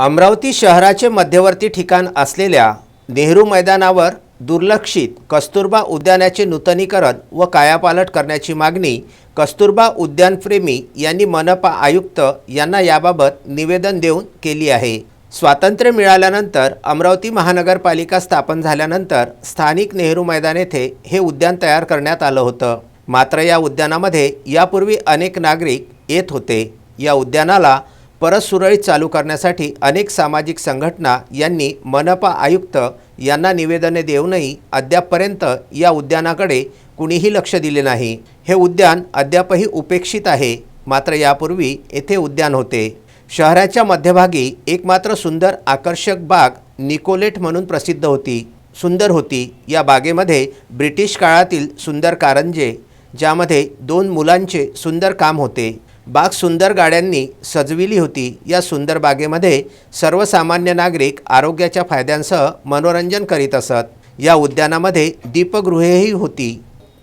अमरावती शहराचे मध्यवर्ती ठिकाण असलेल्या नेहरू मैदानावर दुर्लक्षित कस्तुरबा उद्यानाचे नूतनीकरण व कायापालट करण्याची मागणी कस्तुरबा उद्यानप्रेमी यांनी मनपा आयुक्त यांना याबाबत निवेदन देऊन केली आहे. स्वातंत्र्य मिळाल्यानंतर अमरावती महानगरपालिका स्थापन झाल्यानंतर स्थानिक नेहरू मैदान येथे हे उद्यान तयार करण्यात आलं होतं. मात्र या उद्यानामध्ये यापूर्वी अनेक नागरिक येत होते. या उद्यानाला परत सुरळीत चालू करण्यासाठी अनेक सामाजिक संघटना यांनी मनपा आयुक्त यांना निवेदने देऊनही अद्यापपर्यंत या उद्यानाकडे कुणीही लक्ष दिले नाही. हे उद्यान अद्यापही उपेक्षित आहे. मात्र यापूर्वी येथे उद्यान होते. शहराच्या मध्यभागी एक मात्र सुंदर आकर्षक बाग निकोलेट म्हणून प्रसिद्ध होती. सुंदर होती. या बागेमध्ये ब्रिटिश काळातील सुंदर कारंजे ज्यामध्ये दोन मुलांचे सुंदर काम होते. बाग सुंदर गाड्यांनी सजविली होती. या सुंदर बागेमध्ये सर्वसामान्य नागरिक आरोग्याच्या फायद्यांसह मनोरंजन करीत असत. या उद्यानामध्ये दीपगृहेही होती.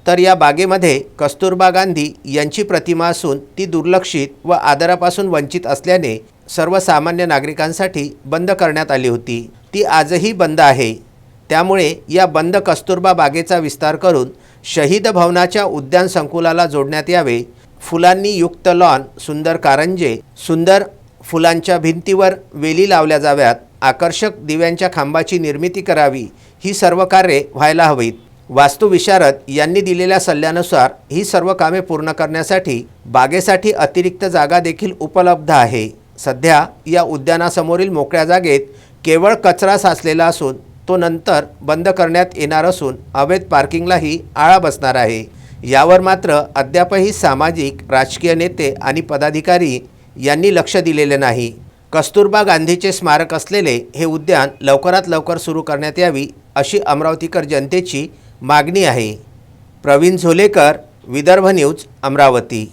तर या बागेमध्ये कस्तुरबा गांधी यांची प्रतिमा असून ती दुर्लक्षित व आदरापासून वंचित असल्याने सर्वसामान्य नागरिकांसाठी बंद करण्यात आली होती. ती आजही बंद आहे. त्यामुळे या बंद कस्तुरबा बागेचा विस्तार करून शहीद भवनाच्या उद्यान संकुलाला जोडण्यात यावे फुलांनी युक्त लॉन सुंदर कारंजे सुंदर फुलांच्या भिंतीवर वेली लावल्या जाव्यात. आकर्षक दिव्यांच्या खांबाची निर्मिती करावी ही सर्व कार्ये व्हायला हवीत. वास्तुविशारद यांनी दिलेल्या सल्ल्यानुसार ही सर्व कामे पूर्ण करण्यासाठी बागेसाठी अतिरिक्त जागा देखील उपलब्ध आहे. सध्या या उद्यानासमोरील मोकळ्या जागेत केवळ कचरा साचलेला असून तो नंतर बंद करण्यात येणार असून अवैध पार्किंगलाही आळा बसणार आहे. यावर मात्र अद्यापही सामाजिक राजकीय नेते आणि पदाधिकारी यांनी लक्ष दिलेले नाही. कस्तुरबा गांधीचे स्मारक असलेले हे उद्यान लवकरात लवकर सुरू करण्यात यावी अशी अमरावतीकर जनतेची मागणी आहे. प्रवीण झोलेकर विदर्भ न्यूज अमरावती.